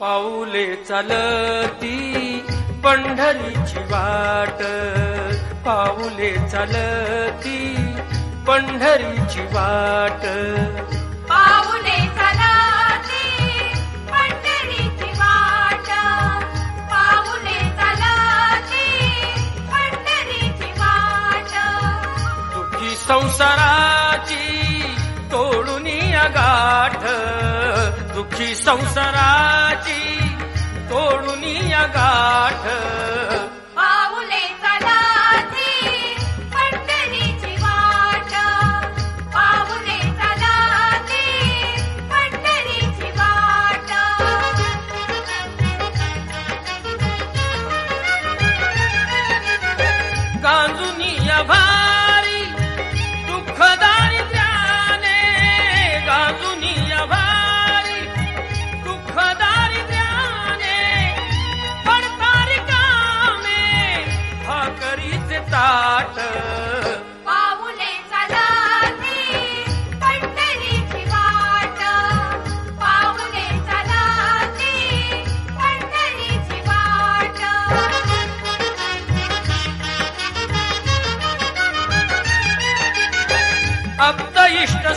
पाऊले चालती पंढरीची वाट. पाऊले चालती पंढरीची वाट. पाऊले चालती पंढरीची वाट. पाऊले चालती पंढरीची वाट. दुखी संसाराची तोडून गाठ. दुखी संसाराची तोडून गाठ ताट. पाऊले चालती पंढरीची वाट. पाऊले चालती पंढरीची वाट. अप्त इष्ट